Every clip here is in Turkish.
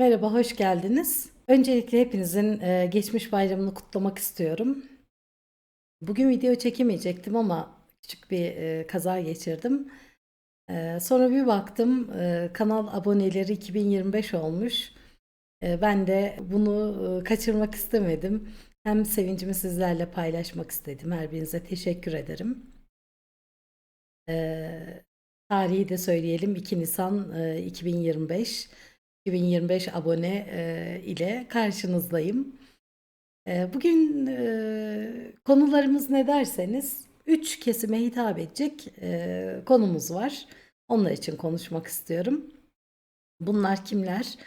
Merhaba, hoş geldiniz. Öncelikle hepinizin e, geçmiş bayramını kutlamak istiyorum. Bugün video çekemeyecektim ama küçük bir e, kaza geçirdim. E, sonra bir baktım e, kanal aboneleri 2025 olmuş. E, ben de bunu e, kaçırmak istemedim. Hem sevincimi sizlerle paylaşmak istedim. Her birinize teşekkür ederim. E, tarihi de söyleyelim 2 Nisan e, 2025. 2025 abone e, ile karşınızdayım. E, bugün e, konularımız ne derseniz 3 kesime hitap edecek e, konumuz var. Onlar için konuşmak istiyorum. Bunlar kimler?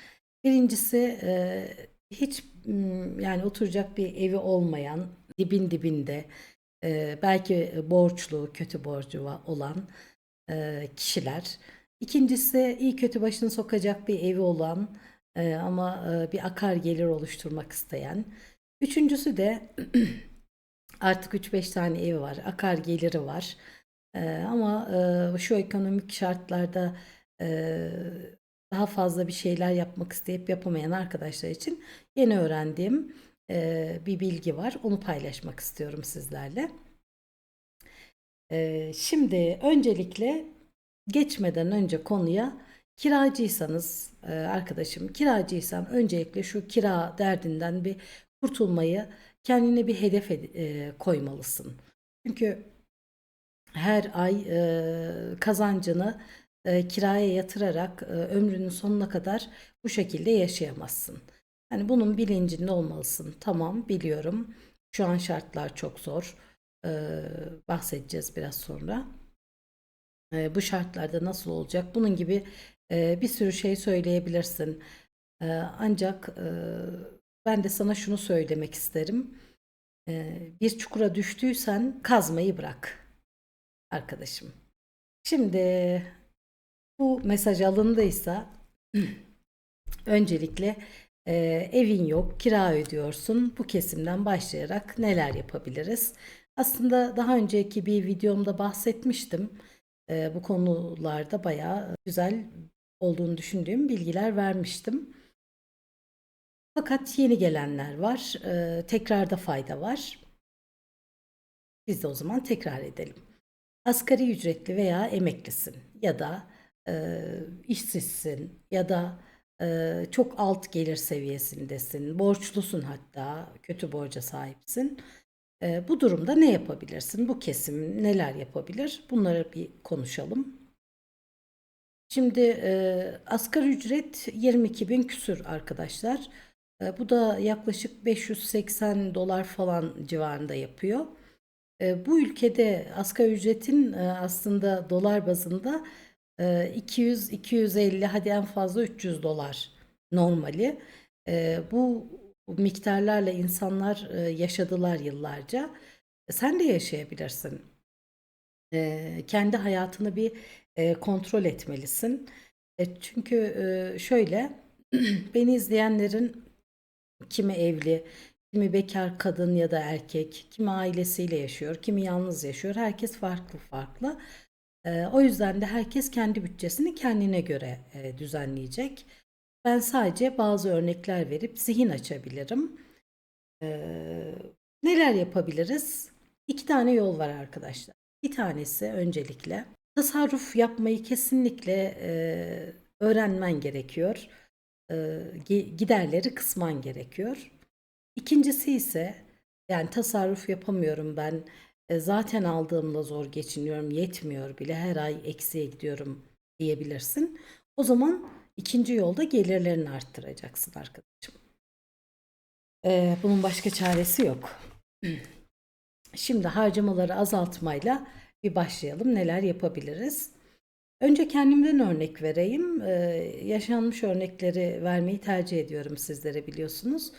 Birincisi e, hiç m, yani oturacak bir evi olmayan, dibin dibinde, e, belki borçlu, kötü borcu olan e, kişiler. İkincisi iyi kötü başını sokacak bir evi olan e, ama e, bir akar gelir oluşturmak isteyen. Üçüncüsü de artık 3-5 tane evi var, akar geliri var. E, ama e, şu ekonomik şartlarda e, daha fazla bir şeyler yapmak isteyip yapamayan arkadaşlar için yeni öğrendiğim e, bir bilgi var. Onu paylaşmak istiyorum sizlerle. E, şimdi öncelikle geçmeden önce konuya kiracıysanız e, arkadaşım kiracıysan öncelikle şu kira derdinden bir kurtulmayı kendine bir hedef ed- e, koymalısın. Çünkü her ay e, kazancını kiraya yatırarak ömrünün sonuna kadar bu şekilde yaşayamazsın. Yani bunun bilincinde olmalısın. Tamam biliyorum. Şu an şartlar çok zor. Bahsedeceğiz biraz sonra. E, bu şartlarda nasıl olacak? Bunun gibi e, bir sürü şey söyleyebilirsin. E, ancak e, ben de sana şunu söylemek isterim. E, bir çukura düştüysen kazmayı bırak arkadaşım. Şimdi bu mesaj alındıysa öncelikle e, evin yok, kira ödüyorsun. Bu kesimden başlayarak neler yapabiliriz? Aslında daha önceki bir videomda bahsetmiştim. E, bu konularda bayağı güzel olduğunu düşündüğüm bilgiler vermiştim. Fakat yeni gelenler var. E, tekrarda fayda var. Biz de o zaman tekrar edelim. Asgari ücretli veya emeklisin ya da e, işsizsin ya da e, çok alt gelir seviyesindesin, borçlusun hatta kötü borca sahipsin. E, bu durumda ne yapabilirsin? Bu kesim neler yapabilir? Bunları bir konuşalım. Şimdi e, asgari ücret 22 bin küsür arkadaşlar. E, bu da yaklaşık 580 dolar falan civarında yapıyor. E, bu ülkede asgari ücretin e, aslında dolar bazında e, 200-250 hadi en fazla 300 dolar normali. E, bu miktarlarla insanlar e, yaşadılar yıllarca. Sen de yaşayabilirsin. E, kendi hayatını bir e, kontrol etmelisin. E, çünkü e, şöyle beni izleyenlerin kimi evli, kimi bekar kadın ya da erkek, kimi ailesiyle yaşıyor, kimi yalnız yaşıyor. Herkes farklı farklı. E, o yüzden de herkes kendi bütçesini kendine göre e, düzenleyecek. Ben sadece bazı örnekler verip zihin açabilirim. E, neler yapabiliriz? İki tane yol var arkadaşlar. Bir tanesi öncelikle tasarruf yapmayı kesinlikle e, öğrenmen gerekiyor. E, gi- giderleri kısman gerekiyor. İkincisi ise yani tasarruf yapamıyorum ben. E, zaten aldığımla zor geçiniyorum, yetmiyor bile her ay eksiye gidiyorum diyebilirsin. O zaman ikinci yolda gelirlerini arttıracaksın arkadaşım. E, bunun başka çaresi yok. Şimdi harcamaları azaltmayla bir başlayalım. Neler yapabiliriz? Önce kendimden örnek vereyim. Ee, yaşanmış örnekleri vermeyi tercih ediyorum sizlere biliyorsunuz.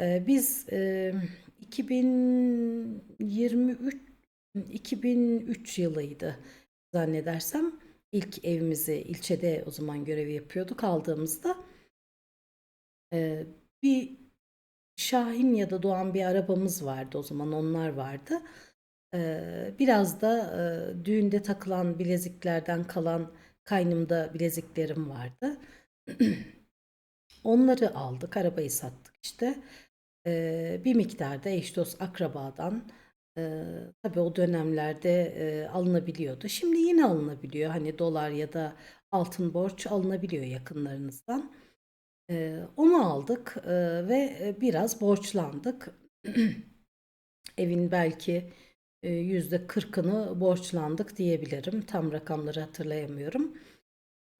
Ee, biz e, 2023 2003 yılıydı zannedersem ilk evimizi ilçede o zaman görevi yapıyorduk aldığımızda e, bir Şahin ya da Doğan bir arabamız vardı o zaman onlar vardı. Ee, biraz da e, düğünde takılan bileziklerden kalan kaynımda bileziklerim vardı. Onları aldık, arabayı sattık işte. Eee, bir miktarda eş dost akrabadan eee, tabii o dönemlerde eee, alınabiliyordu. Şimdi yine alınabiliyor. Hani dolar ya da altın borç alınabiliyor yakınlarınızdan. Eee, onu aldık eee, ve biraz borçlandık. Evin belki e, yüzde kırkını borçlandık diyebilirim. Tam rakamları hatırlayamıyorum.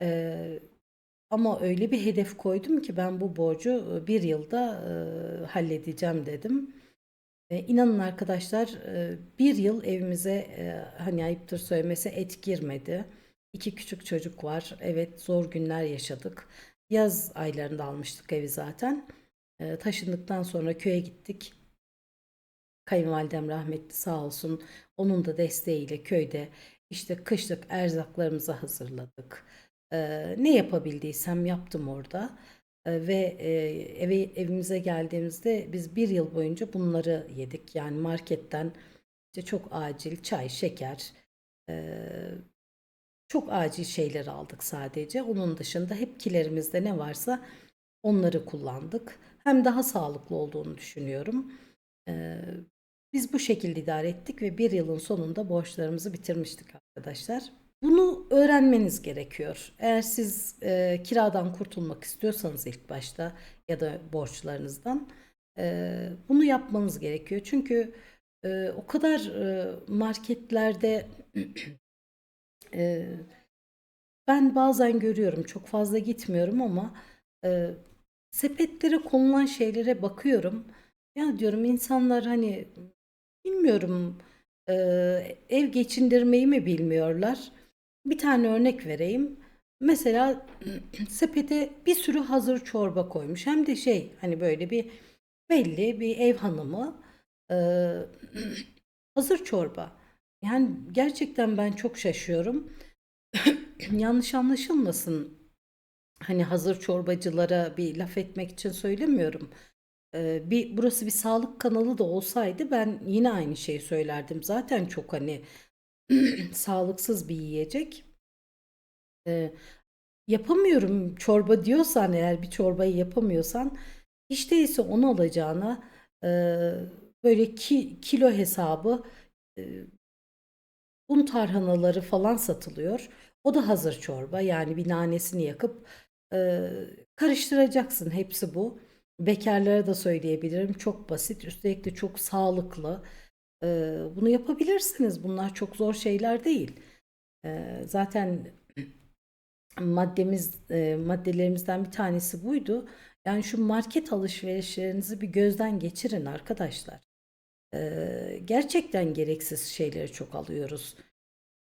Eee, ama öyle bir hedef koydum ki ben bu borcu e, bir yılda e, halledeceğim dedim. E, inanın arkadaşlar e, bir yıl evimize e, hani ayıptır söylemesi et girmedi. İki küçük çocuk var. Evet zor günler yaşadık. Yaz aylarında almıştık evi zaten. E, taşındıktan sonra köye gittik. Kayınvalidem rahmetli sağ olsun. Onun da desteğiyle köyde işte kışlık erzaklarımızı hazırladık. Eee, ne yapabildiysem yaptım orada. Eee, ve eee, eve evimize geldiğimizde biz bir yıl boyunca bunları yedik. Yani marketten işte çok acil çay, şeker, eee, çok acil şeyler aldık sadece. Onun dışında hep kilerimizde ne varsa onları kullandık. Hem daha sağlıklı olduğunu düşünüyorum. Eee, biz bu şekilde idare ettik ve bir yılın sonunda borçlarımızı bitirmiştik arkadaşlar. Bunu öğrenmeniz gerekiyor. Eğer siz e, kiradan kurtulmak istiyorsanız ilk başta ya da borçlarınızdan e, bunu yapmanız gerekiyor. Çünkü e, o kadar e, marketlerde e, ben bazen görüyorum çok fazla gitmiyorum ama e, sepetlere konulan şeylere bakıyorum. Ya diyorum insanlar hani bilmiyorum e, ev geçindirmeyi mi bilmiyorlar? Bir tane örnek vereyim. Mesela sepete bir sürü hazır çorba koymuş. Hem de şey hani böyle bir belli bir ev hanımı e, hazır çorba. Yani gerçekten ben çok şaşıyorum. Yanlış anlaşılmasın. Hani hazır çorbacılara bir laf etmek için söylemiyorum. Ee, bir burası bir sağlık kanalı da olsaydı ben yine aynı şeyi söylerdim. Zaten çok hani sağlıksız bir yiyecek. Ee, yapamıyorum çorba diyorsan eğer bir çorbayı yapamıyorsan hiç değilse onu alacağına e, böyle ki, kilo hesabı e, un tarhanaları falan satılıyor. O da hazır çorba yani bir nanesini yakıp e, karıştıracaksın hepsi bu. Bekarlara da söyleyebilirim çok basit üstelik de çok sağlıklı. E, bunu yapabilirsiniz bunlar çok zor şeyler değil. E, zaten maddemiz e, maddelerimizden bir tanesi buydu. Yani şu market alışverişlerinizi bir gözden geçirin arkadaşlar. E, gerçekten gereksiz şeyleri çok alıyoruz.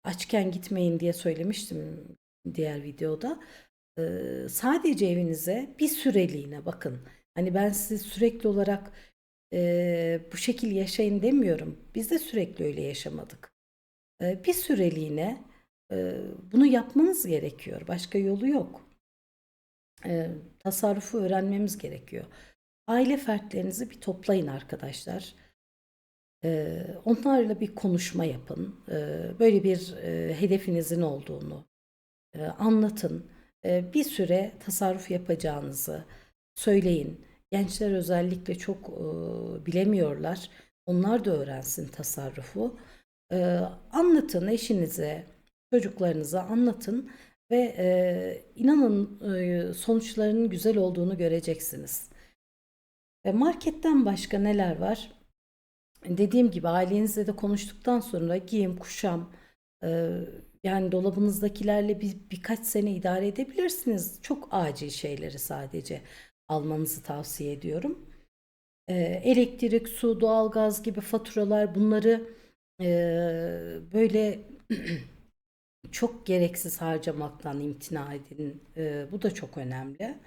Açken gitmeyin diye söylemiştim diğer videoda. Sadece evinize bir süreliğine bakın. Hani ben size sürekli olarak e, bu şekil yaşayın demiyorum. Biz de sürekli öyle yaşamadık. E, bir süreliğine e, bunu yapmanız gerekiyor. Başka yolu yok. E, tasarrufu öğrenmemiz gerekiyor. Aile fertlerinizi bir toplayın arkadaşlar. E, onlarla bir konuşma yapın. E, böyle bir e, hedefinizin olduğunu e, anlatın. E, bir süre tasarruf yapacağınızı söyleyin. Gençler özellikle çok e, bilemiyorlar. Onlar da öğrensin tasarrufu. E, anlatın eşinize, çocuklarınıza anlatın ve e, inanın e, sonuçlarının güzel olduğunu göreceksiniz. E, marketten başka neler var? Dediğim gibi ailenizle de konuştuktan sonra giyim, kuşam, e, yani dolabınızdakilerle bir, birkaç sene idare edebilirsiniz. Çok acil şeyleri sadece almanızı tavsiye ediyorum. E, elektrik, su, doğalgaz gibi faturalar bunları e, böyle çok gereksiz harcamaktan imtina edin. E, bu da çok önemli.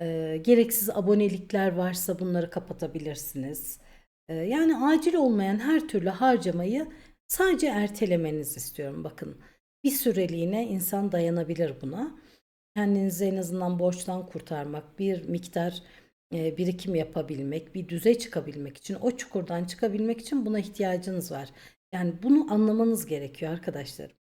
E, gereksiz abonelikler varsa bunları kapatabilirsiniz. E, yani acil olmayan her türlü harcamayı sadece ertelemenizi istiyorum. Bakın bir süreliğine insan dayanabilir buna. Kendinizi en azından borçtan kurtarmak, bir miktar e, birikim yapabilmek, bir düzey çıkabilmek için, o çukurdan çıkabilmek için buna ihtiyacınız var. Yani bunu anlamanız gerekiyor arkadaşlarım.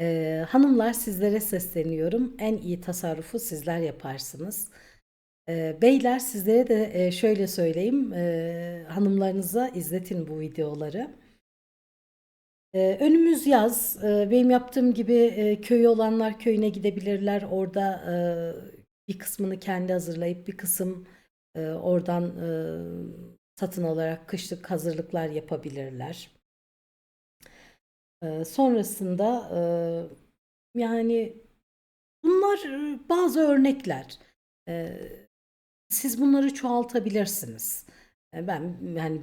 Ee, hanımlar sizlere sesleniyorum. En iyi tasarrufu sizler yaparsınız. Ee, beyler sizlere de e, şöyle söyleyeyim. Ee, hanımlarınıza izletin bu videoları. Ee, önümüz yaz. Ee, benim yaptığım gibi e, köyü olanlar köyüne gidebilirler. Orada e, bir kısmını kendi hazırlayıp bir kısım e, oradan satın alarak kışlık hazırlıklar yapabilirler. Ee, sonrasında yani bunlar bazı örnekler. Siz bunları çoğaltabilirsiniz. Ben yani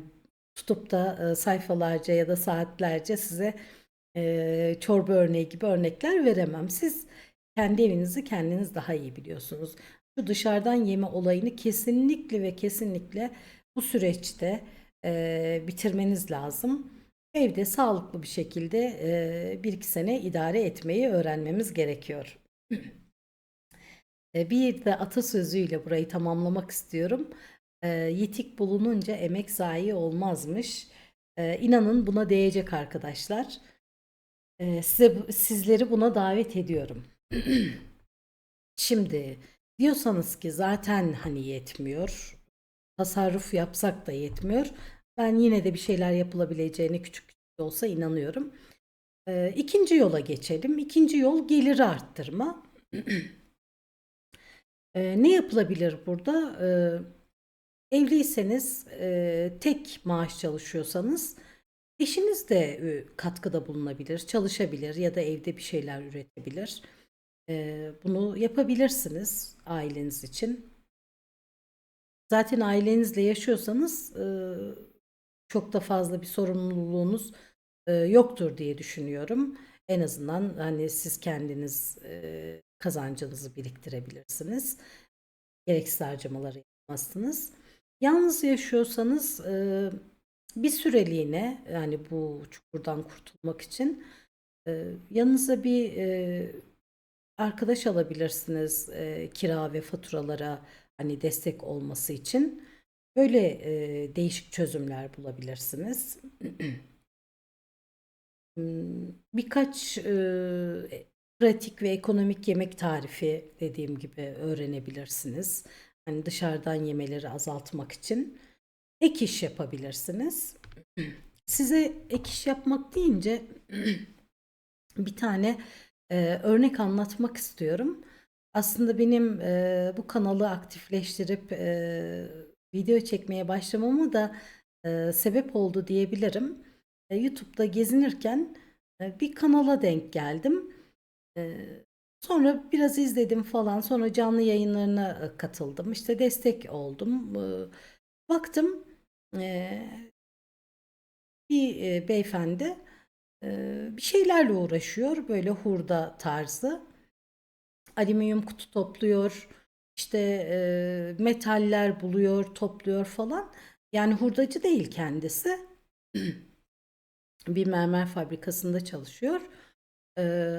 tutup da e, sayfalarca ya da saatlerce size e, çorba örneği gibi örnekler veremem. Siz kendi evinizi kendiniz daha iyi biliyorsunuz. Şu dışarıdan yeme olayını kesinlikle ve kesinlikle bu süreçte e, bitirmeniz lazım. Evde sağlıklı bir şekilde bir iki sene idare etmeyi öğrenmemiz gerekiyor. Bir de atasözüyle burayı tamamlamak istiyorum. E, Yitik bulununca emek zayi olmazmış. E, İnanın buna değecek arkadaşlar. E, Size sizleri buna davet ediyorum. Şimdi diyorsanız ki zaten hani yetmiyor. Tasarruf yapsak da yetmiyor. Ben yine de bir şeyler yapılabileceğine küçük küçük olsa inanıyorum. E, İkinci yola geçelim. İkinci yol geliri arttırma. Ee, ne yapılabilir burada? Ee, evliyseniz, e, tek maaş çalışıyorsanız eşiniz de e, katkıda bulunabilir, çalışabilir ya da evde bir şeyler üretebilir. Ee, bunu yapabilirsiniz aileniz için. Zaten ailenizle yaşıyorsanız e, çok da fazla bir sorumluluğunuz e, yoktur diye düşünüyorum. En azından hani siz kendiniz e, kazancınızı biriktirebilirsiniz. Gereksiz harcamaları yapmazsınız. Yalnız yaşıyorsanız e, bir süreliğine yani bu çukurdan kurtulmak için e, yanınıza bir e, arkadaş alabilirsiniz e, kira ve faturalara hani destek olması için. Böyle e, değişik çözümler bulabilirsiniz. Hmm, Birkaç e, pratik ve ekonomik yemek tarifi dediğim gibi öğrenebilirsiniz. Hani dışarıdan yemeleri azaltmak için ek iş yapabilirsiniz. Size ek iş yapmak deyince bir tane e, örnek anlatmak istiyorum. Aslında benim e, bu kanalı aktifleştirip e, video çekmeye başlamama da e, sebep oldu diyebilirim. E, YouTube'da gezinirken e, bir kanala denk geldim. E, sonra biraz izledim falan. Sonra canlı yayınlarına e, katıldım. İşte destek oldum. E, baktım e, bir beyefendi bir şeylerle uğraşıyor. Böyle hurda tarzı. Alüminyum kutu topluyor. İşte metaller buluyor, topluyor falan. Yani hurdacı değil kendisi. bir mermer fabrikasında çalışıyor.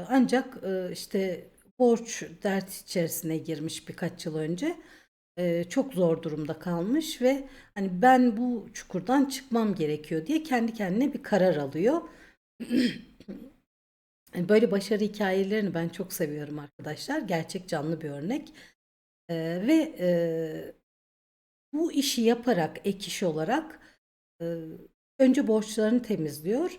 Ancak işte borç dert içerisine girmiş birkaç yıl önce. Ee, çok zor durumda kalmış ve hani ben bu çukurdan çıkmam gerekiyor diye kendi kendine bir karar alıyor. Böyle başarı hikayelerini ben çok seviyorum arkadaşlar. Gerçek canlı bir örnek. Ee, ve e, bu işi yaparak ek iş olarak e, önce borçlarını temizliyor.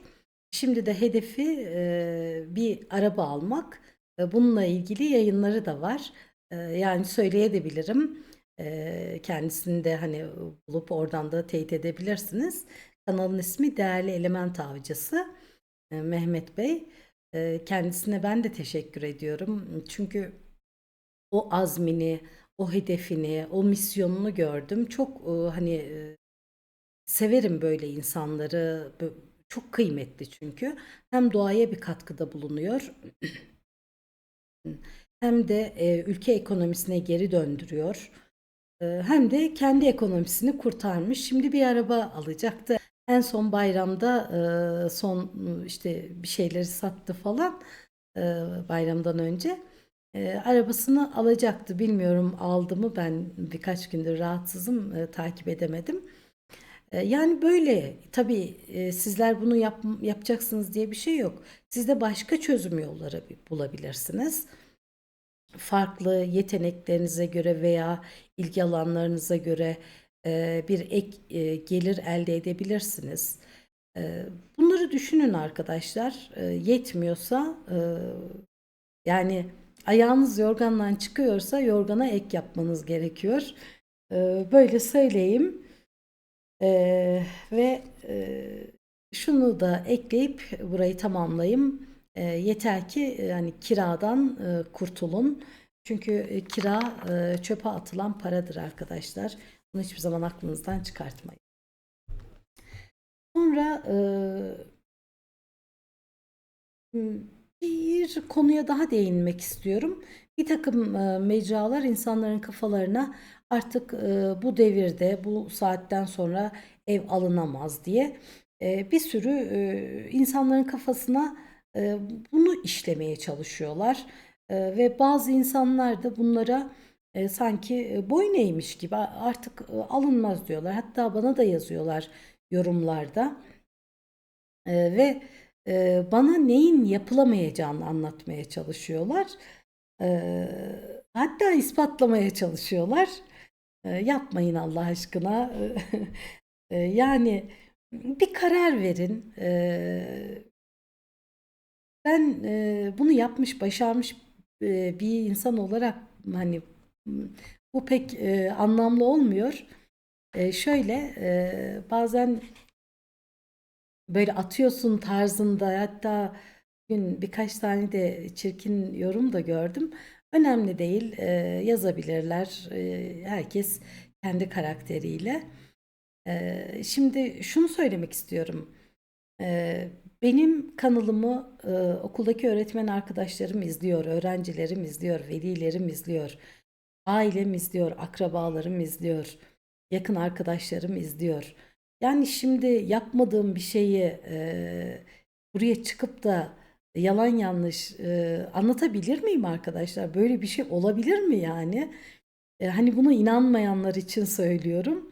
Şimdi de hedefi e, bir araba almak. Bununla ilgili yayınları da var. Yani söyleyebilirim. Kendisini de hani bulup oradan da teyit edebilirsiniz. Kanalın ismi Değerli Element Avcısı. Mehmet Bey. Kendisine ben de teşekkür ediyorum. Çünkü o azmini, o hedefini, o misyonunu gördüm. Çok hani severim böyle insanları. Çok kıymetli çünkü. Hem doğaya bir katkıda bulunuyor. Hem de e, ülke ekonomisine geri döndürüyor. E, hem de kendi ekonomisini kurtarmış. Şimdi bir araba alacaktı. En son bayramda e, son işte bir şeyleri sattı falan e, bayramdan önce. E, arabasını alacaktı. Bilmiyorum aldı mı ben birkaç gündür rahatsızım e, takip edemedim. E, yani böyle tabii e, sizler bunu yap, yapacaksınız diye bir şey yok. Siz de başka çözüm yolları bulabilirsiniz. Farklı yeteneklerinize göre veya ilgi alanlarınıza göre e, bir ek gelir elde edebilirsiniz. Bunları düşünün arkadaşlar. Yetmiyorsa yani ayağınız yorgandan çıkıyorsa yorgana ek yapmanız gerekiyor. Böyle söyleyeyim. E, ve e, şunu da ekleyip burayı tamamlayayım. E, yeter ki yani kiradan e, kurtulun. Çünkü e, kira e, çöpe atılan paradır arkadaşlar. Bunu hiçbir zaman aklınızdan çıkartmayın. Sonra e, bir konuya daha değinmek istiyorum. Bir takım e, mecralar insanların kafalarına artık e, bu devirde, bu saatten sonra ev alınamaz diye e, bir sürü e, insanların kafasına e, bunu işlemeye çalışıyorlar. E, ve bazı insanlar da bunlara e, sanki e, boyun eğmiş gibi artık e, alınmaz diyorlar. Hatta bana da yazıyorlar yorumlarda. E, ve e, bana neyin yapılamayacağını anlatmaya çalışıyorlar. E, hatta ispatlamaya çalışıyorlar. Yapmayın Allah aşkına. Yani bir karar verin. Ben bunu yapmış, başarmış bir insan olarak hani bu pek anlamlı olmuyor. Şöyle bazen böyle atıyorsun tarzında hatta gün birkaç tane de çirkin yorum da gördüm. Önemli değil e, yazabilirler e, herkes kendi karakteriyle. E, şimdi şunu söylemek istiyorum. E, benim kanalımı e, okuldaki öğretmen arkadaşlarım izliyor, öğrencilerim izliyor, velilerim izliyor, ailem izliyor, akrabalarım izliyor, yakın arkadaşlarım izliyor. Yani şimdi yapmadığım bir şeyi e, buraya çıkıp da yalan yanlış e, anlatabilir miyim arkadaşlar? Böyle bir şey olabilir mi yani? E, hani buna inanmayanlar için söylüyorum.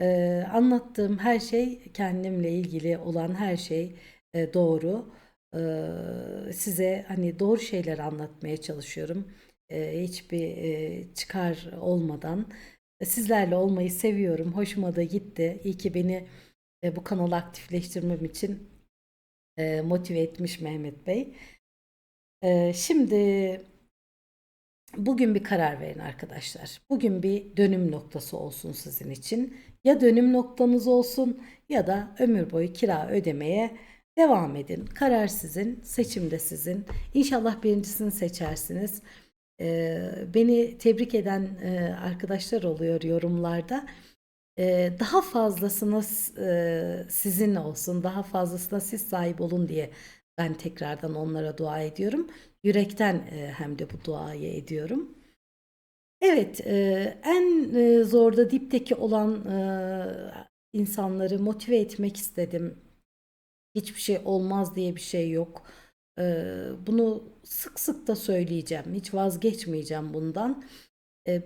E, anlattığım her şey kendimle ilgili olan her şey e, doğru. E, size hani doğru şeyler anlatmaya çalışıyorum. E, hiçbir e, çıkar olmadan. Sizlerle olmayı seviyorum. Hoşuma da gitti. İyi ki beni e, bu kanalı aktifleştirmem için e, motive etmiş Mehmet Bey. E, şimdi bugün bir karar verin arkadaşlar. Bugün bir dönüm noktası olsun sizin için. Ya dönüm noktanız olsun ya da ömür boyu kira ödemeye devam edin. Karar sizin, seçim de sizin. İnşallah birincisini seçersiniz. Ee, beni tebrik eden e, arkadaşlar oluyor yorumlarda. Ee, daha fazlasına e, sizin olsun, daha fazlasına siz sahip olun diye ben tekrardan onlara dua ediyorum. Yürekten e, hem de bu duayı ediyorum. Evet, en zorda dipteki olan insanları motive etmek istedim. Hiçbir şey olmaz diye bir şey yok. Bunu sık sık da söyleyeceğim. Hiç vazgeçmeyeceğim bundan.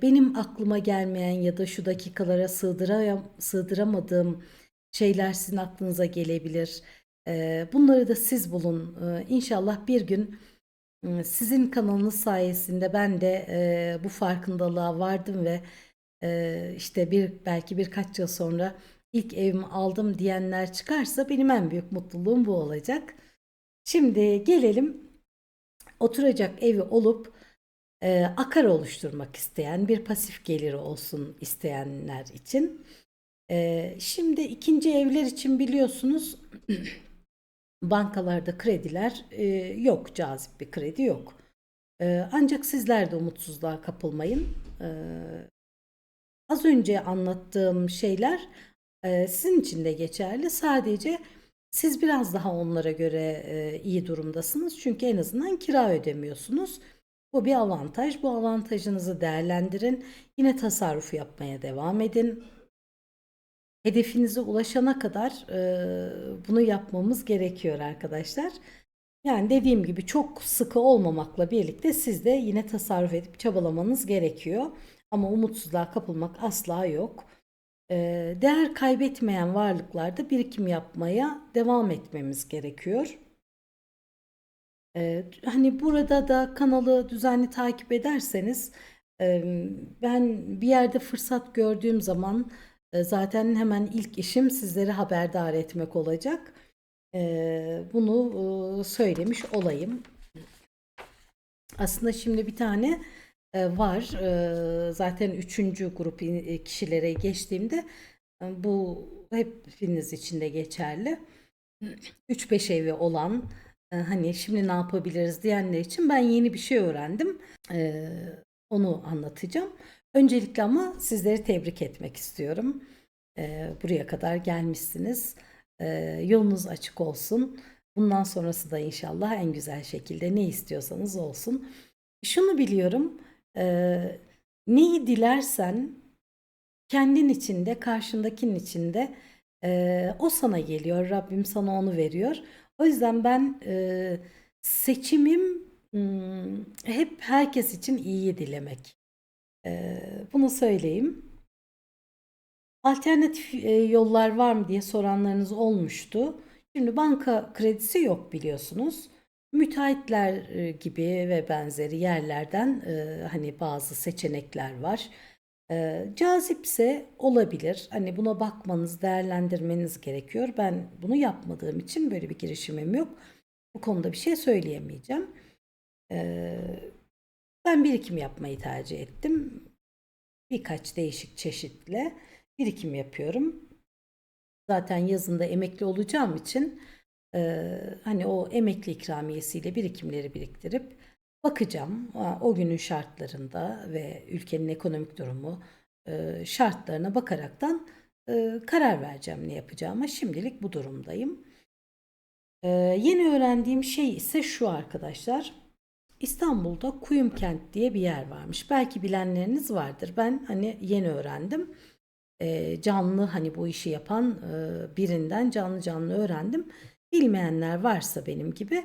Benim aklıma gelmeyen ya da şu dakikalara sığdıram sığdıramadığım şeyler sizin aklınıza gelebilir. Bunları da siz bulun. İnşallah bir gün sizin kanalınız sayesinde ben de bu farkındalığa vardım ve işte bir belki birkaç yıl sonra ilk evimi aldım diyenler çıkarsa benim en büyük mutluluğum bu olacak. Şimdi gelelim oturacak evi olup e, akar oluşturmak isteyen bir pasif geliri olsun isteyenler için. E, şimdi ikinci evler için biliyorsunuz bankalarda krediler e, yok cazip bir kredi yok. E, ancak sizler de umutsuzluğa kapılmayın. E, az önce anlattığım şeyler e, sizin için de geçerli. Sadece siz biraz daha onlara göre e, iyi durumdasınız. Çünkü en azından kira ödemiyorsunuz. Bu bir avantaj. Bu avantajınızı değerlendirin. Yine tasarruf yapmaya devam edin. Hedefinize ulaşana kadar e, bunu yapmamız gerekiyor arkadaşlar. Yani dediğim gibi çok sıkı olmamakla birlikte siz de yine tasarruf edip çabalamanız gerekiyor. Ama umutsuzluğa kapılmak asla yok. e, değer kaybetmeyen varlıklarda birikim yapmaya devam etmemiz gerekiyor. Hani burada da kanalı düzenli takip ederseniz ben bir yerde fırsat gördüğüm zaman zaten hemen ilk işim sizleri haberdar etmek olacak. Bunu söylemiş olayım. Aslında şimdi bir tane var. Zaten üçüncü grup e, kişilere geçtiğimde bu hepiniz için de geçerli. 3-5 evi olan hani şimdi ne yapabiliriz diyenler için ben yeni bir şey öğrendim. Onu anlatacağım. Öncelikle ama sizleri tebrik etmek istiyorum. Buraya kadar gelmişsiniz. Yolunuz açık olsun. Bundan sonrası da inşallah en güzel şekilde ne istiyorsanız olsun. Şunu biliyorum, neyi dilersen kendin içinde, karşındakinin içinde o sana geliyor. Rabbim sana onu veriyor. O yüzden ben e, seçimim hmm, hep herkes için iyiyi dilemek. E, bunu söyleyeyim. Alternatif e, yollar var mı diye soranlarınız olmuştu. Şimdi banka kredisi yok biliyorsunuz. Müteahhitler e, gibi ve benzeri yerlerden e, hani bazı seçenekler var. E, cazipse olabilir. Hani buna bakmanız, değerlendirmeniz gerekiyor. Ben bunu yapmadığım için böyle bir girişimim yok. Bu konuda bir şey söyleyemeyeceğim. E, ben birikim yapmayı tercih ettim. Birkaç değişik çeşitle birikim yapıyorum. Zaten yazında emekli olacağım için e, hani o emekli ikramiyesiyle birikimleri biriktirip bakacağım. O günün şartlarında ve ülkenin ekonomik durumu e, şartlarına bakaraktan e, karar vereceğim ne yapacağıma. Şimdilik bu durumdayım. E, yeni öğrendiğim şey ise şu arkadaşlar. İstanbul'da Kuyumkent diye bir yer varmış. Belki bilenleriniz vardır. Ben hani yeni öğrendim. Canlı hani bu işi yapan birinden canlı canlı öğrendim. Bilmeyenler varsa benim gibi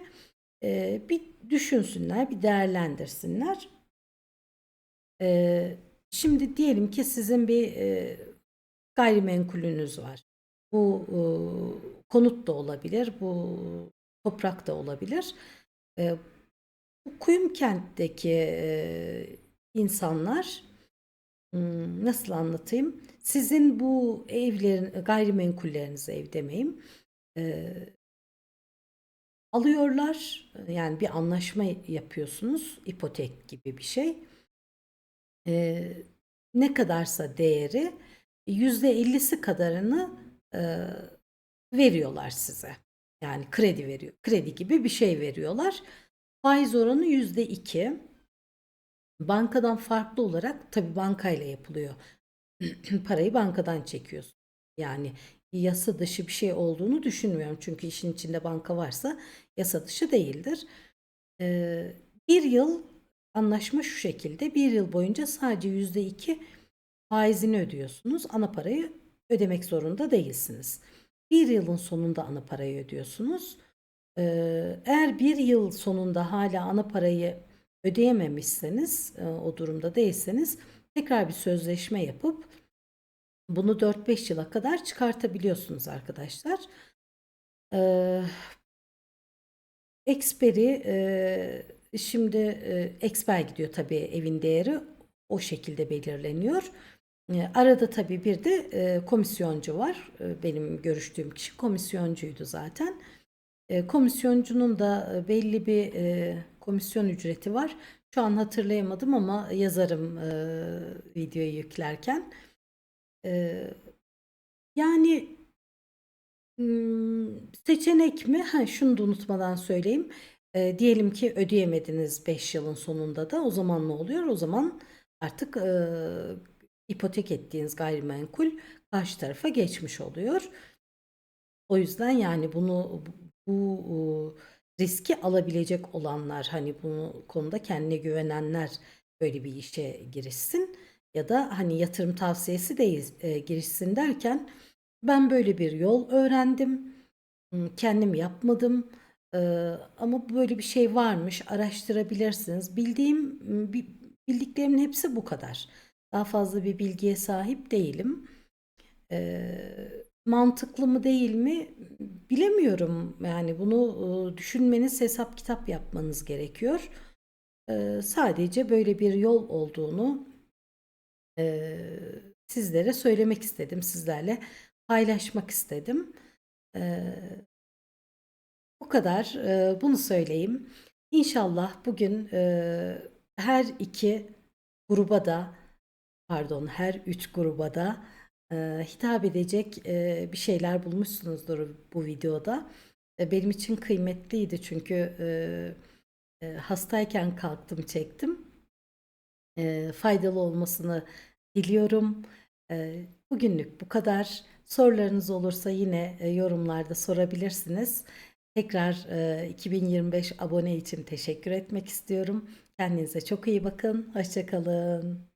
e, bir düşünsünler, bir değerlendirsinler. E, şimdi diyelim ki sizin bir e, gayrimenkulünüz var. Bu e, konut da olabilir, bu toprak da olabilir. E, bu Kuyumkent'teki e, insanlar hmm, nasıl anlatayım? Sizin bu evlerin, gayrimenkulleriniz ev demeyeyim. e, alıyorlar. Yani bir anlaşma yapıyorsunuz. ipotek gibi bir şey. E, ne kadarsa değeri %50'si kadarını e, veriyorlar size. Yani kredi veriyor. Kredi gibi bir şey veriyorlar. Faiz oranı %2. Bankadan farklı olarak tabii bankayla yapılıyor. Parayı bankadan çekiyorsun. Yani yasa dışı bir şey olduğunu düşünmüyorum. Çünkü işin içinde banka varsa yasa dışı değildir. Ee, bir yıl anlaşma şu şekilde. Bir yıl boyunca sadece %2 faizini ödüyorsunuz. Ana parayı ödemek zorunda değilsiniz. Bir yılın sonunda ana parayı ödüyorsunuz. Ee, eğer bir yıl sonunda hala ana parayı ödeyememişseniz, e, o durumda değilseniz tekrar bir sözleşme yapıp bunu 4-5 yıla kadar çıkartabiliyorsunuz arkadaşlar. Ee, Experi e, şimdi e, Exper gidiyor tabii evin değeri o şekilde belirleniyor. E, arada tabii bir de e, komisyoncu var. E, benim görüştüğüm kişi komisyoncuydu zaten. E, komisyoncunun da e, belli bir e, komisyon ücreti var. Şu an hatırlayamadım ama yazarım e, videoyu yüklerken. Yani seçenek mi? Ha, şunu da unutmadan söyleyeyim. E, diyelim ki ödeyemediniz 5 yılın sonunda da o zaman ne oluyor? O zaman artık e, ipotek ettiğiniz gayrimenkul karşı tarafa geçmiş oluyor. O yüzden yani bunu bu e, riski alabilecek olanlar hani bunu konuda kendine güvenenler böyle bir işe girişsin ya da hani yatırım tavsiyesi değil e, girişsin derken ben böyle bir yol öğrendim. Hmm, Kendim yapmadım. E, ama böyle bir şey varmış. Araştırabilirsiniz. Bildiğim m, bi- bildiklerimin hepsi bu kadar. Daha fazla bir bilgiye sahip değilim. Eee, mantıklı mı değil mi bilemiyorum. Yani bunu ıı, düşünmeniz, hesap kitap yapmanız gerekiyor. Eee, sadece böyle bir yol olduğunu eee, sizlere söylemek istedim, sizlerle paylaşmak istedim. Eee, bu kadar. Eee, bunu söyleyeyim. İnşallah bugün eee, her iki gruba da pardon her üç gruba da eee, hitap edecek eee, bir şeyler bulmuşsunuzdur bu videoda. E, benim için kıymetliydi çünkü eee, e, hastayken kalktım çektim. Eee, faydalı olmasını diliyorum. Eee, bugünlük bu kadar. Sorularınız olursa yine e, yorumlarda sorabilirsiniz. Tekrar e, 2025 abone için teşekkür etmek istiyorum. Kendinize çok iyi bakın. Hoşça kalın.